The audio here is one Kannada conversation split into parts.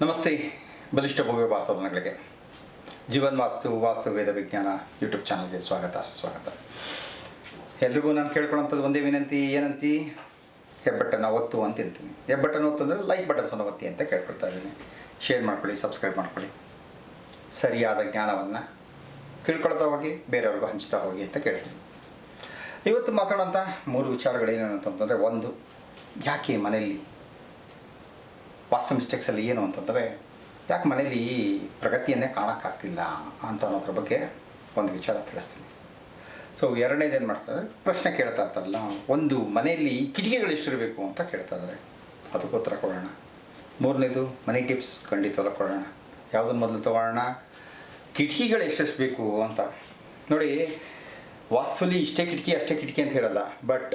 ನಮಸ್ತೆ, ಬಲಿಷ್ಠ ಭವ್ಯ ಭಾರತದ ಮನೆಗಳಿಗೆ ಜೀವನ್ ವಾಸ್ತು ವಾಸ್ತು ವೇದ ವಿಜ್ಞಾನ ಯೂಟ್ಯೂಬ್ ಚಾನಲ್ಗೆ ಸ್ವಾಗತ, ಸುಸ್ವಾಗತ. ಎಲ್ರಿಗೂ ನಾನು ಕೇಳ್ಕೊಳ್ಳೋಂಥದ್ದು ಒಂದೇ ವಿನಂತಿ, ಏನಂತಿ? ಹೆಬ್ಬಟ್ಟನ ಒತ್ತು ಅಂತ ಹೇಳ್ತೀನಿ. ಹೆಬ್ಬಟ್ಟನ ಒತ್ತು ಅಂದರೆ ಲೈಕ್ ಬಟನ್ಸನ್ನು ಒತ್ತಿ ಅಂತ ಕೇಳ್ಕೊಳ್ತಾ ಇದ್ದೀನಿ. ಶೇರ್ ಮಾಡ್ಕೊಳ್ಳಿ ಸಬ್ಸ್ಕ್ರೈಬ್ ಮಾಡ್ಕೊಳ್ಳಿ. ಸರಿಯಾದ ಜ್ಞಾನವನ್ನು ತಿಳ್ಕೊಳ್ತಾ ಹೋಗಿ, ಬೇರೆಯವ್ರಿಗೂ ಹಂಚ್ತಾ ಹೋಗಿ ಅಂತ ಕೇಳ್ತೀನಿ. ಇವತ್ತು ಮಾತಾಡೋಂಥ ಮೂರು ವಿಚಾರಗಳೇನು ಅಂತಂತಂದರೆ ಒಂದು, ಯಾಕೆ ಮನೆಯಲ್ಲಿ ವಾಸ್ತು ಮಿಸ್ಟೇಕ್ಸಲ್ಲಿ ಏನು ಅಂತಂದರೆ, ಯಾಕೆ ಮನೇಲಿ ಪ್ರಗತಿಯನ್ನೇ ಕಾಣೋಕ್ಕಾಗ್ತಿಲ್ಲ ಅಂತ ಅನ್ನೋದ್ರ ಬಗ್ಗೆ ಒಂದು ವಿಚಾರ ತಿಳಿಸ್ತೀನಿ. ಸೊ ಎರಡನೇದೇನು ಮಾಡ್ತಾರೆ, ಪ್ರಶ್ನೆ ಕೇಳ್ತಾ ಇರ್ತಾರಲ್ಲ, ಒಂದು ಮನೆಯಲ್ಲಿ ಕಿಟಕಿಗಳು ಎಷ್ಟಿರಬೇಕು ಅಂತ ಕೇಳ್ತಾ ಇದ್ದಾರೆ. ಅದಕ್ಕೂ ಉತ್ತರ ಕೊಡೋಣ. ಮೂರನೇದು, ಮನಿ ಟಿಪ್ಸ್ ಖಂಡಿತವಲ್ಲ ಕೊಡೋಣ. ಯಾವುದನ್ನು ಮೊದಲು ತಗೊಳ್ಳೋಣ? ಕಿಟಕಿಗಳು ಎಷ್ಟೆಷ್ಟು ಬೇಕು ಅಂತ. ನೋಡಿ ವಾಸ್ತುಲಿ ಇಷ್ಟೇ ಕಿಟಕಿ, ಅಷ್ಟೇ ಕಿಟಕಿ ಅಂತ ಹೇಳಲ್ಲ, ಬಟ್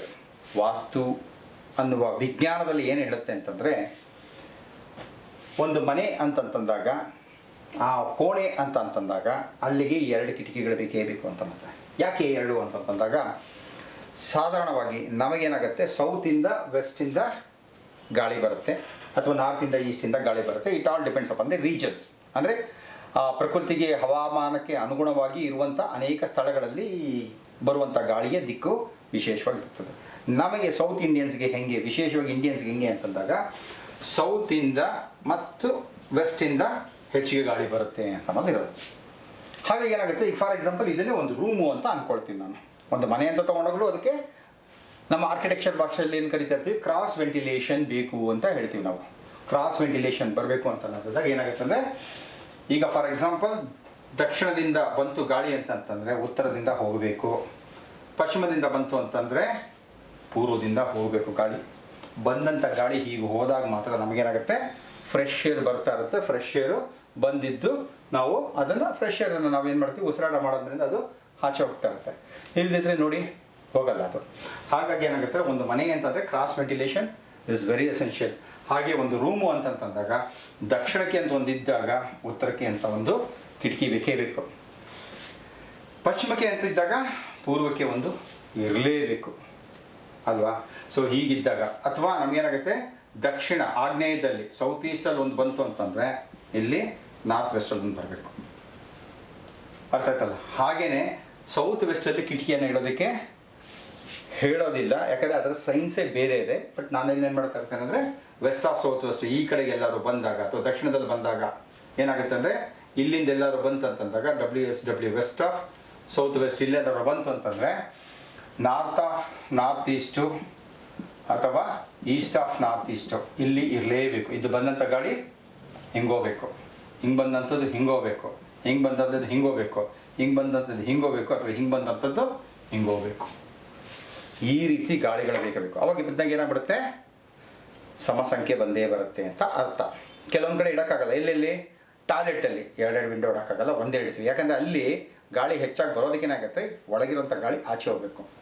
ವಾಸ್ತು ಅನ್ನುವ ವಿಜ್ಞಾನದಲ್ಲಿ ಏನು ಹೇಳುತ್ತೆ ಅಂತಂದರೆ ಒಂದು ಮನೆ ಅಂತಂತಂದಾಗ ಆ ಕೋಣೆ ಅಂತ ಅಂತಂದಾಗ ಅಲ್ಲಿಗೆ ಎರಡು ಕಿಟಕಿಗಳು ಬೇಕೇ ಬೇಕು ಅಂತ ಮತ್ತೆ. ಯಾಕೆ ಎರಡು ಅಂತಂತಂದಾಗ ಸಾಧಾರಣವಾಗಿ ನಮಗೇನಾಗುತ್ತೆ ಸೌತಿಂದ ವೆಸ್ಟಿಂದ ಗಾಳಿ ಬರುತ್ತೆ, ಅಥವಾ ನಾರ್ತಿಂದ ಈಸ್ಟಿಂದ ಗಾಳಿ ಬರುತ್ತೆ. It all depends upon the regions ಅಂದರೆ ಪ್ರಕೃತಿಗೆ, ಹವಾಮಾನಕ್ಕೆ ಅನುಗುಣವಾಗಿ ಇರುವಂಥ ಅನೇಕ ಸ್ಥಳಗಳಲ್ಲಿ ಬರುವಂಥ ಗಾಳಿಯ ದಿಕ್ಕು ವಿಶೇಷವಾಗಿರ್ತದೆ. ನಮಗೆ ಸೌತ್ ಇಂಡಿಯನ್ಸ್ಗೆ ಹೆಂಗೆ, ವಿಶೇಷವಾಗಿ ಇಂಡಿಯನ್ಸ್ಗೆ ಹೆಂಗೆ ಅಂತಂದಾಗ ಸೌತಿಂದ ಮತ್ತು ವೆಸ್ಟಿಂದ ಹೆಚ್ಚಿಗೆ ಗಾಳಿ ಬರುತ್ತೆ ಅಂತ ಅನ್ನೋದು ಹಾಗೆ ಏನಾಗುತ್ತೆ? ಈಗ ಫಾರ್ ಎಕ್ಸಾಂಪಲ್ ಇದನ್ನೇ ಒಂದು ರೂಮು ಅಂತ ಅನ್ಕೊಳ್ತೀನಿ ನಾನು. ಒಂದು ಮನೆ ಅಂತ ತೊಗೊಂಡೋಗ್ಲು ಅದಕ್ಕೆ ನಮ್ಮ ಆರ್ಕಿಟೆಕ್ಚರ್ ಭಾಷೆಯಲ್ಲಿ ಏನು ಕರಿತಾ ಇರ್ತೀವಿ? ಕ್ರಾಸ್ ವೆಂಟಿಲೇಷನ್ ಬೇಕು ಅಂತ ಹೇಳ್ತೀವಿ ನಾವು. ಕ್ರಾಸ್ ವೆಂಟಿಲೇಷನ್ ಬರಬೇಕು ಅಂತ ಅನ್ನೋದಾಗ ಏನಾಗುತ್ತೆ ಅಂದರೆ, ಈಗ ಫಾರ್ ಎಕ್ಸಾಂಪಲ್ ದಕ್ಷಿಣದಿಂದ ಬಂತು ಗಾಳಿ ಅಂತಂತಂದರೆ ಉತ್ತರದಿಂದ ಹೋಗಬೇಕು. ಪಶ್ಚಿಮದಿಂದ ಬಂತು ಅಂತಂದರೆ ಪೂರ್ವದಿಂದ ಹೋಗಬೇಕು ಗಾಳಿ. ಬಂದಂಥ ಗಾಳಿ ಹೀಗೆ ಹೋದಾಗ ಮಾತ್ರ ನಮಗೇನಾಗುತ್ತೆ? ಫ್ರೆಶ್ ಏರ್ ಬರ್ತಾ ಇರುತ್ತೆ. ಫ್ರೆಶ್ ಏರು ಬಂದಿದ್ದು ನಾವು ಅದನ್ನು ಫ್ರೆಶ್ ಏರನ್ನು ನಾವೇನು ಮಾಡ್ತೀವಿ? ಉಸಿರಾಟ ಮಾಡೋದ್ರಿಂದ ಅದು ಆಚೆ ಹೋಗ್ತಾ ಇರುತ್ತೆ. ಇಲ್ಲದಿದ್ದರೆ ನೋಡಿ, ಹೋಗಲ್ಲ ಅದು. ಹಾಗಾಗಿ ಏನಾಗುತ್ತೆ? ಒಂದು ಮನೆ ಅಂತಂದರೆ cross ventilation is very essential ಹಾಗೆ ಒಂದು ರೂಮು ಅಂತಂತಂದಾಗ ದಕ್ಷಿಣಕ್ಕೆ ಅಂತ ಒಂದು ಇದ್ದಾಗ, ಉತ್ತರಕ್ಕೆ ಅಂತ ಒಂದು ಕಿಟಕಿ ಬೇಕೇ ಬೇಕು. ಪಶ್ಚಿಮಕ್ಕೆ ಅಂತ ಇದ್ದಾಗ ಪೂರ್ವಕ್ಕೆ ಒಂದು ಇರಲೇಬೇಕು. ಅಲ್ವಾ? ಸೊ ಹೀಗಿದ್ದಾಗ, ಅಥವಾ ನಮಗೇನಾಗುತ್ತೆ? ದಕ್ಷಿಣ, ಆಗ್ನೇಯದಲ್ಲಿ ಸೌತ್ ಈಸ್ಟಲ್ಲಿ ಒಂದು ಬಂತು ಅಂತಂದರೆ, ಇಲ್ಲಿ ನಾರ್ತ್ ವೆಸ್ಟಲ್ಲಿ ಒಂದು ಬರಬೇಕು. ಅರ್ಥ ಆಯ್ತಲ್ಲ? ಹಾಗೇನೆ ಸೌತ್ ವೆಸ್ಟಲ್ಲಿ ಕಿಟಕಿಯನ್ನು ಇಡೋದಕ್ಕೆ ಹೇಳೋದಿಲ್ಲ. ಯಾಕಂದರೆ ಅದರ ಸೈನ್ಸೇ ಬೇರೆ ಇದೆ. ಬಟ್ ನಾನು ಏನು ಮಾಡ್ತಾ ಇರ್ತೇನೆ ಅಂದರೆ ವೆಸ್ಟ್ ಆಫ್ ಸೌತ್ ವೆಸ್ಟ್ ಈ ಕಡೆಗೆ ಎಲ್ಲರೂ ಬಂದಾಗ, ಅಥವಾ ದಕ್ಷಿಣದಲ್ಲಿ ಬಂದಾಗ ಏನಾಗುತ್ತೆ ಅಂದರೆ, ಇಲ್ಲಿಂದ ಎಲ್ಲರೂ ಬಂತಂತಂದಾಗ W S W west of south west ಇಲ್ಲೆಲ್ಲರೂ ಬಂತು ಅಂತಂದರೆ ನಾರ್ತ್ ಆಫ್ ನಾರ್ತ್ ಈಸ್ಟು ಅಥವಾ ಈಸ್ಟ್ ಆಫ್ ನಾರ್ತ್ ಈಸ್ಟು. ಇಲ್ಲಿ ಇರಲೇಬೇಕು. ಇದು ಬಂದಂಥ ಗಾಳಿ ಹಿಂಗೋಗ್ಬೇಕು. ಹಿಂಗೆ ಬಂದಂಥದ್ದು ಹಿಂಗೋಗ್ಬೇಕು. ಹಿಂಗೆ ಬಂದಂಥದ್ದು ಹಿಂಗೋಗ್ಬೇಕು. ಹಿಂಗೆ ಬಂದಂಥದ್ದು ಹಿಂಗೋಗ್ಬೇಕು ಅಥವಾ ಹಿಂಗೆ ಬಂದಂಥದ್ದು ಹಿಂಗೋಗ್ಬೇಕು. ಈ ರೀತಿ ಗಾಳಿಗಳು ಬೇಕಬೇಕು. ಅವಾಗ ಬಿದ್ದಂಗೆ ಏನಾಗ್ಬಿಡುತ್ತೆ? ಸಮಸಂಖ್ಯೆ ಬಂದೇ ಬರುತ್ತೆ ಅಂತ ಅರ್ಥ. ಕೆಲವೊಂದು ಕಡೆ ಇಡೋಕ್ಕಾಗಲ್ಲ. ಎಲ್ಲೆಲ್ಲಿ? ಟಾಯ್ಲೆಟಲ್ಲಿ. ಎರಡೆರಡು ವಿಂಡೋ ಇಡೋಕ್ಕಾಗಲ್ಲ. ಒಂದೇ ಇಡ್ತೀವಿ. ಯಾಕಂದರೆ ಅಲ್ಲಿ ಗಾಳಿ ಹೆಚ್ಚಾಗಿ ಬರೋದಕ್ಕೇನಾಗುತ್ತೆ? ಒಳಗಿರುವಂಥ ಗಾಳಿ ಆಚೆ ಹೋಗಬೇಕು.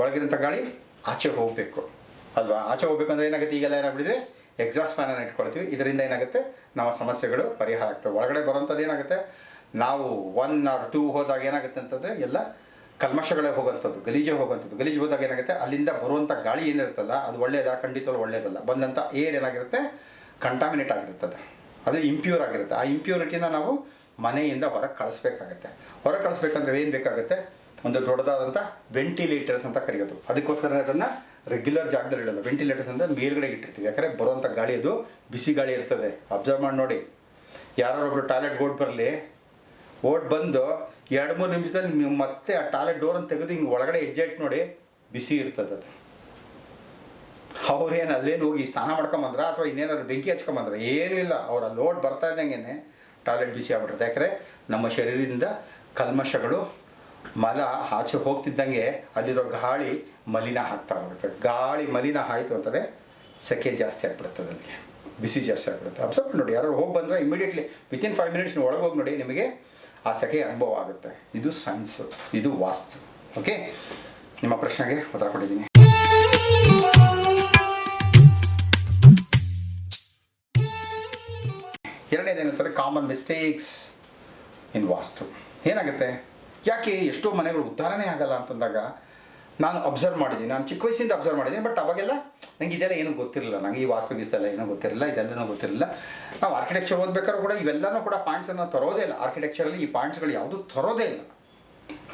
ಒಳಗಿರೋಂಥ ಗಾಳಿ ಆಚೆ ಹೋಗಬೇಕು. ಅಲ್ವಾ? ಆಚೆ ಹೋಗ್ಬೇಕು ಅಂದರೆ ಏನಾಗುತ್ತೆ? ಈಗೆಲ್ಲ ಏನಾಗ್ಬಿಟ್ಟಿದೆ ಎಕ್ಸಾಸ್ಟ್ ಫ್ಯಾನನ್ನು ಇಟ್ಕೊಳ್ತೀವಿ. ಇದರಿಂದ ಏನಾಗುತ್ತೆ? ನಮ್ಮ ಸಮಸ್ಯೆಗಳು ಪರಿಹಾರ ಆಗ್ತವೆ. ಒಳಗಡೆ ಬರೋಂಥದ್ದು ಏನಾಗುತ್ತೆ? ನಾವು ಒನ್ ಆರ್ ಟೂ ಹೋದಾಗ ಏನಾಗುತ್ತೆ ಅಂತಂದರೆ ಎಲ್ಲ ಕಲ್ಮಶಗಳೇ ಹೋಗುವಂಥದ್ದು, ಗಲೀಜೆ ಹೋಗುವಂಥದ್ದು. ಗಲೀಜು ಹೋದಾಗ ಏನಾಗುತ್ತೆ? ಅಲ್ಲಿಂದ ಬರುವಂಥ ಗಾಳಿ ಏನಿರುತ್ತಲ್ಲ, ಅದು ಒಳ್ಳೆಯದ ಖಂಡಿತವಲ್ಲ ಒಳ್ಳೆಯದಲ್ಲ ಬಂದಂಥ ಏರ್ ಏನಾಗಿರುತ್ತೆ? ಕಂಟಾಮಿನೇಟ್ ಆಗಿರುತ್ತದೆ. ಅದು ಇಂಪ್ಯೂರ್ ಆಗಿರುತ್ತೆ. ಆ ಇಂಪ್ಯೂರಿಟಿನ ನಾವು ಮನೆಯಿಂದ ಹೊರಗೆ ಕಳಿಸ್ಬೇಕಾಗತ್ತೆ. ಹೊರಗೆ ಕಳಿಸ್ಬೇಕಂದ್ರೆ ಏನು ಬೇಕಾಗುತ್ತೆ? ಒಂದು ದೊಡ್ಡದಾದಂಥ ವೆಂಟಿಲೇಟರ್ಸ್ ಅಂತ ಕರೆಯೋದು. ಅದಕ್ಕೋಸ್ಕರ ಅದನ್ನು ರೆಗ್ಯುಲರ್ ಜಾಗದಲ್ಲಿ ಇಡಲ್ಲ. ವೆಂಟಿಲೇಟರ್ಸ್ ಅಂತ ಮೇಲ್ಗಡೆ ಇಟ್ಟಿರ್ತೀವಿ. ಯಾಕಂದರೆ ಬರುವಂಥ ಗಾಳಿ ಅದು ಬಿಸಿ ಗಾಳಿ ಇರ್ತದೆ. ಅಬ್ಸರ್ವ್ ಮಾಡಿ ನೋಡಿ. ಯಾರೊಬ್ರು ಟಾಯ್ಲೆಟ್ ಓಡ್ ಬರಲಿ. ಓಡ್ ಬಂದು ಎರಡು ಮೂರು ನಿಮಿಷದಲ್ಲಿ ನೀವು ಮತ್ತೆ ಆ ಟಾಯ್ಲೆಟ್ ಡೋರನ್ನು ತೆಗೆದು ಹಿಂಗೆ ಒಳಗಡೆ ಹೆಜ್ಜೆ ಇಟ್ಟು ನೋಡಿ, ಬಿಸಿ ಇರ್ತದೆ ಅದು. ಅವ್ರೇನು ಅಲ್ಲೇನು ಹೋಗಿ ಸ್ನಾನ ಮಾಡ್ಕೊಂಬಂದ್ರ ಅಥವಾ ಇನ್ನೇನಾದ್ರು ಬೆಂಕಿ ಹಚ್ಕೊಂಬಂದ್ರ ಏನೂ ಇಲ್ಲ. ಅವ್ರ ಲೋಡ್ ಬರ್ತಾ ಇದ್ದಂಗೆ ಟಾಯ್ಲೆಟ್ ಬಿಸಿ ಆಗ್ಬಿಡುತ್ತೆ ಯಾಕಂದರೆ ನಮ್ಮ ಶರೀರದಿಂದ ಕಲ್ಮಶಗಳು ಮಲ ಆಚೆ ಹೋಗ್ತಿದ್ದಂಗೆ ಅಲ್ಲಿರೋ ಗಾಳಿ ಮಲಿನ ಆಗ್ತಾ ಹೋಗುತ್ತೆ. ಗಾಳಿ ಮಲಿನ ಆಯಿತು ಅಂತಂದರೆ ಸೆಕೆ ಜಾಸ್ತಿ ಆಗಿಬಿಡುತ್ತೆ ಅದರಲ್ಲಿ. ಬಿಸಿ ಜಾಸ್ತಿ ಆಗ್ಬಿಡುತ್ತೆ. ಅಬ್ಸರ್ವ್ ನೋಡಿ ಯಾರು ಹೋಗಿ ಬಂದರೆ ಇಮಿಡಿಯೇಟ್ಲಿ ವಿತಿನ್ ಫೈವ್ ಮಿನಿಟ್ಸ್ ಒಳಗೆ ಹೋಗಿ ನೋಡಿ, ನಿಮಗೆ ಆ ಸೆಕೆ ಅನುಭವ ಆಗುತ್ತೆ. ಇದು ಸೈನ್ಸ್, ಇದು ವಾಸ್ತು. ಓಕೆ ನಿಮ್ಮ ಪ್ರಶ್ನೆಗೆ ಉತ್ತರ ಕೊಟ್ಟಿದ್ದೀನಿ ಎರಡನೇದೇನಂತಾರೆ ಕಾಮನ್ ಮಿಸ್ಟೇಕ್ಸ್ ಇನ್ ವಾಸ್ತು. ಏನಾಗುತ್ತೆ? ಯಾಕೆ ಎಷ್ಟೋ ಮನೆಗಳು ಉದ್ಧಾರಣೆ ಆಗಲ್ಲ ಅಂತಂದಾಗ ನಾನು ಅಬ್ಸರ್ವ್ ಮಾಡಿದ್ದೀನಿ. ನಾನು ಚಿಕ್ಕ ವಯಸ್ಸಿಂದ ಅಬ್ಸರ್ವ್ ಮಾಡಿದ್ದೀನಿ ಬಟ್ ಅವಾಗೆಲ್ಲ ನನಗೆ ಇದೆಲ್ಲ ಏನೂ ಗೊತ್ತಿರಲಿಲ್ಲ. ನನಗೆ ಈ ವಾಸ್ತು ಗೀಸ್ತೆಲ್ಲ ಏನೂ ಗೊತ್ತಿರಲಿಲ್ಲ, ಇದೆಲ್ಲನೂ ಗೊತ್ತಿರಲಿಲ್ಲ. ನಾವು ಆರ್ಕಿಟೆಕ್ಚರ್ ಓದಬೇಕಾದ್ರೂ ಕೂಡ ಇವೆಲ್ಲನೂ ಕೂಡ ಪಾಯಿಂಟ್ಸನ್ನು ತರೋದೇ ಇಲ್ಲ. ಆರ್ಕಿಟೆಕ್ಚರಲ್ಲಿ ಈ ಪಾಯಿಂಟ್ಸ್ಗಳು ಯಾವುದೂ ತರೋದೇ ಇಲ್ಲ.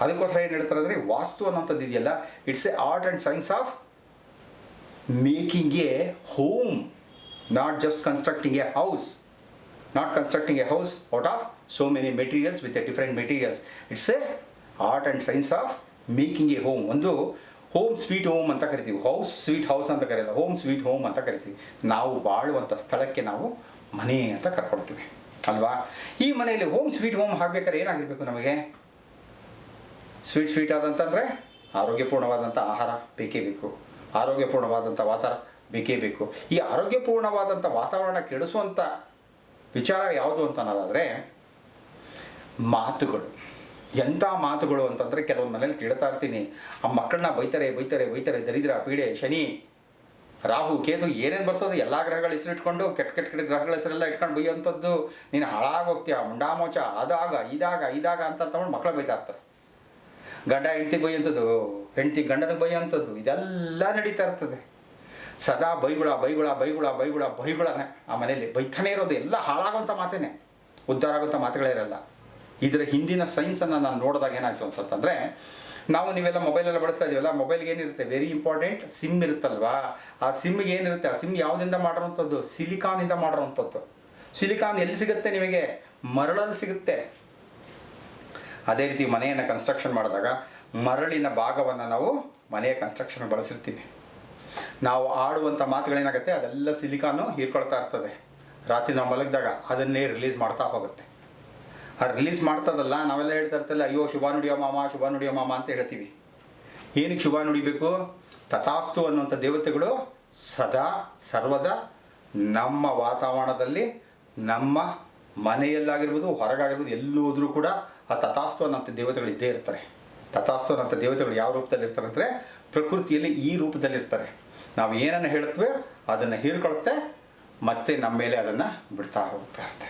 ಅದಕ್ಕೋಸ್ಕರ ಏನು ಹೇಳ್ತಾರೆ ಅಂದರೆ, ವಾಸ್ತು ಅನ್ನೋಂಥದ್ದು ಇದೆಯಲ್ಲ it's a art and science of making a home not just constructing a house not constructing a house out of so many materials with a different materials it's a art and science of making a home ಒಂದು ಹೋಮ್ ಸ್ವೀಟ್ ಹೋಮ್ ಅಂತ ಕರಿತೀವಿ. ಹೌಸ್ ಸ್ವೀಟ್ ಹೌಸ್ ಅಂತ ಕರೆಯಲ್ಲ. ಹೋಮ್ ಸ್ವೀಟ್ ಹೋಮ್ ಅಂತ ಕರಿತೀವಿ. ನಾವು ಬಾಳುವಂಥ ಸ್ಥಳಕ್ಕೆ ನಾವು ಮನೆ ಅಂತ ಕರ್ಕೊಳ್ತೀವಿ. ಅಲ್ವಾ? ಈ ಮನೆಯಲ್ಲಿ ಹೋಮ್ ಸ್ವೀಟ್ ಹೋಮ್ ಹಾಕ್ಬೇಕಾದ್ರೆ ಏನಾಗಿರಬೇಕು ನಮಗೆ? ಸ್ವೀಟ್ ಸ್ವೀಟ್ ಆದಂತಂದರೆ ಆರೋಗ್ಯಪೂರ್ಣವಾದಂಥ ಆಹಾರ ಬೇಕೇ ಬೇಕು. ಆರೋಗ್ಯಪೂರ್ಣವಾದಂಥ ವಾತಾವರಣ ಬೇಕೇ ಬೇಕು. ಈ ಆರೋಗ್ಯಪೂರ್ಣವಾದಂಥ ವಾತಾವರಣ ಕೆಡಿಸುವಂಥ ವಿಚಾರ ಯಾವುದು ಅಂತ ಅನ್ನೋದಾದರೆ ಮಾತುಗಳು. ಎಂಥ ಮಾತುಗಳು ಅಂತಂದರೆ ಕೆಲವೊಂದು ಮನೇಲಿ ಕೇಳ್ತಾ ಇರ್ತೀನಿ. ಆ ಮಕ್ಕಳನ್ನ ಬೈತಾರೆ ಬೈತಾರೆ ಬೈತಾರೆ, ದರಿದ್ರ ಪೀಡೆ, ಶನಿ, ರಾಹು, ಕೇತು ಏನೇನು ಬರ್ತದೆ ಎಲ್ಲ ಗ್ರಹಗಳ ಹೆಸರು ಇಟ್ಕೊಂಡು, ಕೆಟ್ಟ ಕೆಟ್ಟ ಕೆಟ್ಟ ಗ್ರಹಗಳ ಹೆಸರೆಲ್ಲ ಇಟ್ಕೊಂಡು ಬೈಯೋಂಥದ್ದು ನೀನು ಹಾಳಾಗೋಗ್ತೀಯ ಮುಂಡಾಮೋಚ ಅದಾಗ, ಇದಾಗ ಇದಾಗ ಅಂತ ತಗೊಂಡು ಮಕ್ಕಳು ಬೈತಾ ಇರ್ತಾರೆ. ಗಂಡ, ಹೆಂಡತಿ ಬೈಯೋಂಥದ್ದು ಹೆಂಡತಿ ಗಂಡನ ಬೈಯೋಂಥದ್ದು ಇದೆಲ್ಲ ನಡೀತಾ ಇರ್ತದೆ. ಸದಾ ಬೈಗುಳ ಬೈಗುಳ ಬೈಗುಳ ಬೈಗುಳ, ಬೈಗುಳನೇ ಆ ಮನೇಲಿ ಬೈತಾನೆ ಇರೋದು, ಎಲ್ಲ ಹಾಳಾಗುವಂಥ ಮಾತೇನೆ. ಉದ್ಧಾರ ಆಗುವಂಥ ಮಾತುಗಳೇ ಇರಲ್ಲ. ಇದರ ಹಿಂದಿನ ಸೈನ್ಸನ್ನು ನಾನು ನೋಡಿದಾಗ ಏನಾಯಿತು ಅಂತಂತಂದರೆ, ನಾವು ನೀವೆಲ್ಲ ಮೊಬೈಲೆಲ್ಲ ಬಳಸ್ತಾ ಇದೀವಲ್ಲ ಮೊಬೈಲ್ಗೆ ಏನಿರುತ್ತೆ? ವೆರಿ ಇಂಪಾರ್ಟೆಂಟ್ ಸಿಮ್ ಇರುತ್ತಲ್ವಾ? ಆ ಸಿಮ್ಗೆ ಏನಿರುತ್ತೆ? ಆ ಸಿಮ್ ಯಾವುದರಿಂದ ಮಾಡಿರೋಂಥದ್ದು ಸಿಲಿಕಾನಿಂದ ಮಾಡಿರೋಂಥದ್ದು ಸಿಲಿಕಾನ್ ಎಲ್ಲಿ ಸಿಗುತ್ತೆ ನಿಮಗೆ? ಮರಳಲ್ಲಿ ಸಿಗುತ್ತೆ. ಅದೇ ರೀತಿ ಮನೆಯನ್ನು ಕನ್ಸ್ಟ್ರಕ್ಷನ್ ಮಾಡಿದಾಗ, ಮರಳಿನ ಭಾಗವನ್ನು ನಾವು ಮನೆಯ ಕನ್ಸ್ಟ್ರಕ್ಷನ್ ಬಳಸಿರ್ತೀವಿ. ನಾವು ಆಡುವಂಥ ಮಾತುಗಳೇನಾಗುತ್ತೆ? ಅದೆಲ್ಲ ಸಿಲಿಕಾನು ಹೀರ್ಕೊಳ್ತಾ ಇರ್ತದೆ. ರಾತ್ರಿ ನಾವು ಮಲಗಿದಾಗ ಅದನ್ನೇ ರಿಲೀಸ್ ಮಾಡ್ತಾ ಹೋಗುತ್ತೆ. ರಿಲೀಸ್ ಮಾಡ್ತದಲ್ಲ, ನಾವೆಲ್ಲ ಹೇಳ್ತಾ ಇರ್ತಲ್ಲ ಅಯ್ಯೋ ಶುಭ ನುಡಿಯೋ ಮಾಮ ಶುಭ ನುಡಿಯೋ ಮಾಮ ಅಂತ ಹೇಳ್ತೀವಿ. ಏನಕ್ಕೆ ಶುಭ ನುಡಿಬೇಕು? ತಥಾಸ್ತು ಅನ್ನುವಂಥ ದೇವತೆಗಳು ಸದಾ, ಸರ್ವದ ನಮ್ಮ ವಾತಾವರಣದಲ್ಲಿ, ನಮ್ಮ ಮನೆಯಲ್ಲಾಗಿರ್ಬೋದು, ಹೊರಗಾಗಿರ್ಬೋದು, ಎಲ್ಲೂ ಕೂಡ ಆ ತಥಾಸ್ತು ಅನ್ನೋಂಥ ದೇವತೆಗಳು ಇದ್ದೇ ಇರ್ತಾರೆ. ತಥಾಸ್ತು ಅನ್ನೋಂಥ ದೇವತೆಗಳು ಯಾವ ರೂಪದಲ್ಲಿ ಇರ್ತಾರೆ ಅಂದರೆ ಪ್ರಕೃತಿಯಲ್ಲಿ ಈ ರೂಪದಲ್ಲಿ ಇರ್ತಾರೆ. ನಾವು ಏನನ್ನು ಹೇಳ್ತೇವೆ ಅದನ್ನು ಹೀರ್ಕೊಳುತ್ತೆ ಮತ್ತೆ ನಮ್ಮ ಮೇಲೆ ಅದನ್ನು ಬಿಡ್ತಾ ಹೋಗ್ತಾ ಇರುತ್ತೆ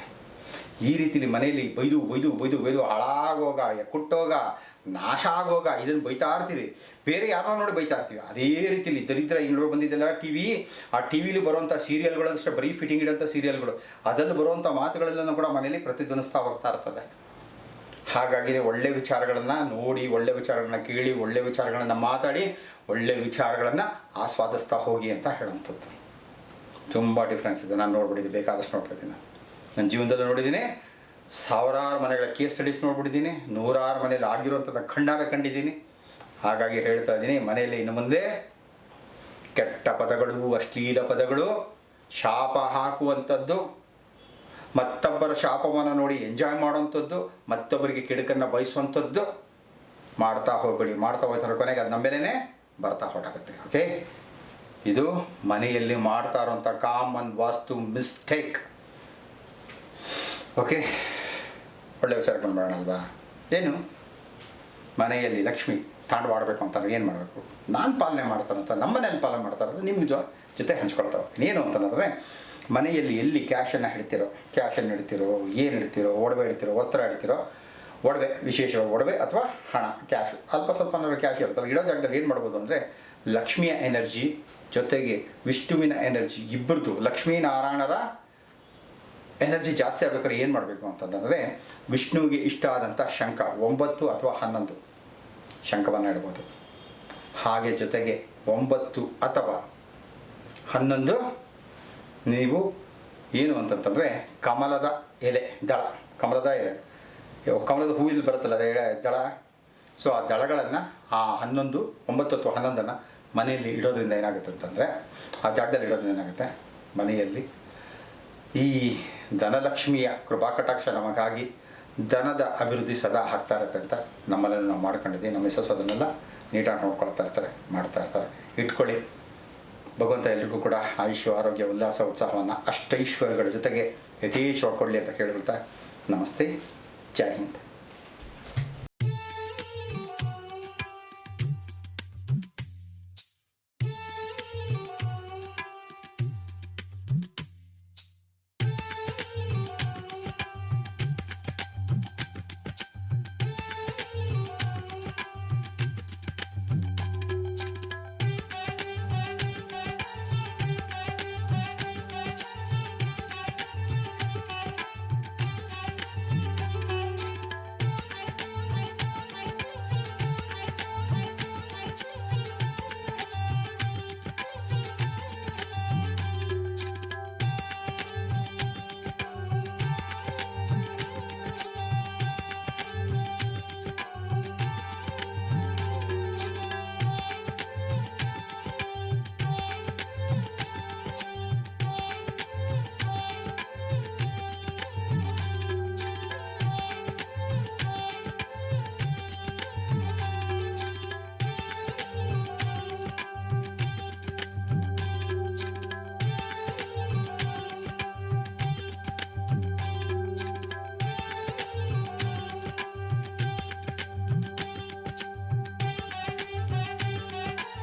ಈ ರೀತಿಲಿ ಮನೆಯಲ್ಲಿ ಬೈದು ಬೈದು ಬೈದು ಬೈದು ಹಾಳಾಗೋಗ, ಕುಟ್ಟೋಗ, ನಾಶ ಆಗೋಗ ಇದನ್ನು ಬೈತಾ ಇರ್ತೀವಿ. ಬೇರೆ ಯಾರನ್ನ ನೋಡಿ ಬೈತಾ ಇರ್ತೀವಿ. ಅದೇ ರೀತಿಲಿ ದರಿದ್ರ ಇನ್ನೊಬ್ಬ ಬಂದಿದ್ದೆಲ್ಲ ಟಿ ವಿ ಆ ಟಿ ವಿಲಿ ಬರುವಂಥ ಸೀರಿಯಲ್ಗಳು ಅಷ್ಟೇ, ಬರೀ ಫಿಟ್ಟಿಂಗ್ ಇಡೋಂಥ ಸೀರಿಯಲ್ಗಳು ಅದರಲ್ಲಿ ಬರುವಂಥ ಮಾತುಗಳೆಲ್ಲನೂ ಕೂಡ ಮನೆಯಲ್ಲಿ ಪ್ರತಿಧ್ವನಿಸ್ತಾ ಹೋಗ್ತಾ ಇರ್ತದೆ. ಹಾಗಾಗಿ ಒಳ್ಳೆ ವಿಚಾರಗಳನ್ನು ನೋಡಿ, ಒಳ್ಳೆ ವಿಚಾರಗಳನ್ನ ಕೇಳಿ, ಒಳ್ಳೆ ವಿಚಾರಗಳನ್ನು ಮಾತಾಡಿ, ಒಳ್ಳೆ ವಿಚಾರಗಳನ್ನು ಆಸ್ವಾದಿಸ್ತಾ ಹೋಗಿ ಅಂತ ಹೇಳೋಂಥದ್ದು ತುಂಬ ಡಿಫ್ರೆನ್ಸ್ ಇದೆ. ನಾನು ನೋಡ್ಬಿಟ್ಟಿದ್ದೆ ಬೇಕಾದಷ್ಟು ನೋಡ್ಬಿಟ್ಟಿದ್ದೀನಿ ನನ್ನ ಜೀವನದಲ್ಲಿ ನೋಡಿದ್ದೀನಿ. ಸಾವಿರಾರು ಮನೆಗಳ ಕೇಸ್ ಸ್ಟಡೀಸ್ ನೋಡ್ಬಿಟ್ಟಿದ್ದೀನಿ. ನೂರಾರು ಮನೇಲಿ ಆಗಿರುವಂಥದ್ದು ಕಣ್ಣಾರ ಕಂಡಿದ್ದೀನಿ. ಹಾಗಾಗಿ ಹೇಳ್ತಾ ಇದ್ದೀನಿ, ಮನೆಯಲ್ಲಿ ಇನ್ನು ಮುಂದೆ ಕೆಟ್ಟ ಪದಗಳು, ಅಶ್ಲೀಲ ಪದಗಳು, ಶಾಪ ಹಾಕುವಂಥದ್ದು, ಮತ್ತೊಬ್ಬರ ಶಾಪವನ್ನು ನೋಡಿ ಎಂಜಾಯ್ ಮಾಡುವಂಥದ್ದು, ಮತ್ತೊಬ್ಬರಿಗೆ ಕೆಡುಕನ್ನು ಬಯಸುವಂಥದ್ದು ಮಾಡ್ತಾ ಹೋಗ್ಬೇಡಿ. ಮಾಡ್ತಾ ಹೋಗ್ತಾರೆ ಕೊನೆಗೆ ಅದು ನಮ್ಮೇಲೆ ಬರ್ತಾ ಹೊರಟಾಗುತ್ತೆ. ಓಕೆ ಇದು ಮನೆಯಲ್ಲಿ ಮಾಡ್ತಾ ಇರುವಂಥ ಕಾಮನ್ ವಾಸ್ತು ಮಿಸ್ಟೇಕ್ ಓಕೆ. ಒಳ್ಳೆ ವಿಚಾರಗಳು ಮಾಡೋಣ ಏನು? ಮನೆಯಲ್ಲಿ ಲಕ್ಷ್ಮಿ ತಾಂಡವಾಡಬೇಕು ಅಂತ ಏನು ಮಾಡಬೇಕು? ನಾನು ಪಾಲನೆ ಮಾಡ್ತಾನಂತ ನಮ್ಮ ಮನೇಲಿ ಪಾಲನೆ ಮಾಡ್ತಾರೆ ನಿಮ್ಮ ಜೊತೆ ಹಂಚ್ಕೊಳ್ತಾ ಏನು ಅಂತಂದರೆ ಮನೆಯಲ್ಲಿ ಎಲ್ಲಿ ಕ್ಯಾಶನ್ನು ಹಿಡ್ತಿರೋ ಕ್ಯಾಶನ್ನು ಹಿಡ್ತಿರೋ, ಏನು ಹಿಡ್ತಿರೋ, ಒಡವೆ ಹಿಡ್ತಿರೋ, ವಸ್ತ್ರ ಹಿಡ್ತಿರೋ, ಒಡವೆ, ವಿಶೇಷವಾಗಿ ಒಡವೆ ಅಥವಾ ಹಣ ಕ್ಯಾಶ್ ಅಲ್ಪ ಸ್ವಲ್ಪ ಕ್ಯಾಶ್ ಇರುತ್ತಲ್ಲ, ಇಡೋ ಜಾಗದಲ್ಲಿ ಏನು ಮಾಡ್ಬೋದು ಅಂದರೆ ಲಕ್ಷ್ಮಿಯ ಎನರ್ಜಿ ಜೊತೆಗೆ ವಿಷ್ಣುವಿನ ಎನರ್ಜಿ ಇಬ್ಬರದು ಲಕ್ಷ್ಮೀನಾರಾಯಣರ ಎನರ್ಜಿ ಜಾಸ್ತಿ ಆಗಬೇಕಾದ್ರೆ ಏನು ಮಾಡಬೇಕು ಅಂತಂದರೆ ವಿಷ್ಣುವಿಗೆ ಇಷ್ಟ ಆದಂಥ ಶಂಖ, ಒಂಬತ್ತು ಅಥವಾ ಹನ್ನೊಂದು ಶಂಖವನ್ನು ಇಡ್ಬೋದು ಹಾಗೆ ಜೊತೆಗೆ ಒಂಬತ್ತು ಅಥವಾ ಹನ್ನೊಂದು ನೀವು ಏನು ಅಂತಂತಂದರೆ ಕಮಲದ ಎಲೆ, ದಳ. ಕಮಲದ ಎಲೆ. ಕಮಲದ ಹೂವಿಲ್ಲಿ ಬರುತ್ತಲ್ಲ ಎಳೆ, ದಳ. ಸೊ ಆ ದಳಗಳನ್ನು, ಆ ಹನ್ನೊಂದು, ಒಂಬತ್ತು ಅಥವಾ ಹನ್ನೊಂದನ್ನು ಮನೆಯಲ್ಲಿ ಇಡೋದ್ರಿಂದ ಏನಾಗುತ್ತೆ ಅಂತಂದರೆ, ಆ ಜಾಗದಲ್ಲಿ ಇಡೋದ್ರಿಂದ ಏನಾಗುತ್ತೆ? ಮನೆಯಲ್ಲಿ ಈ ಧನಲಕ್ಷ್ಮಿಯ ಕೃಪಾಕಟಾಕ್ಷ ನಮಗಾಗಿ ಧನದ ಅಭಿವೃದ್ಧಿ ಸದಾ ಆಗ್ತಾ ಇರುತ್ತೆ ಅಂತ ನಮ್ಮಲ್ಲೇ ನಾವು ಮಾಡ್ಕೊಂಡಿದ್ದೀವಿ. ನಮ್ಮ ಮಿಸಸ್ ಅದನ್ನೆಲ್ಲ ನೀಟಾಗಿ ನೋಡ್ಕೊಳ್ತಾ ಇರ್ತಾರೆ, ಮಾಡ್ತಾ ಇರ್ತಾರೆ. ಇಟ್ಕೊಳ್ಳಿ. ಭಗವಂತ ಎಲ್ರಿಗೂ ಕೂಡ ಆಯುಷ್ಯ, ಆರೋಗ್ಯ, ಉಲ್ಲಾಸ, ಉತ್ಸಾಹವನ್ನು ಅಷ್ಟೈಶ್ವರ್ಯಗಳ ಜೊತೆಗೆ ಯಥೇಚ್ಛ ಕೊಡಲಿ ಅಂತ ಕೇಳ್ಕೊಳ್ತಾ ನಮಸ್ತೆ. ಜೈ ಹಿಂದ್.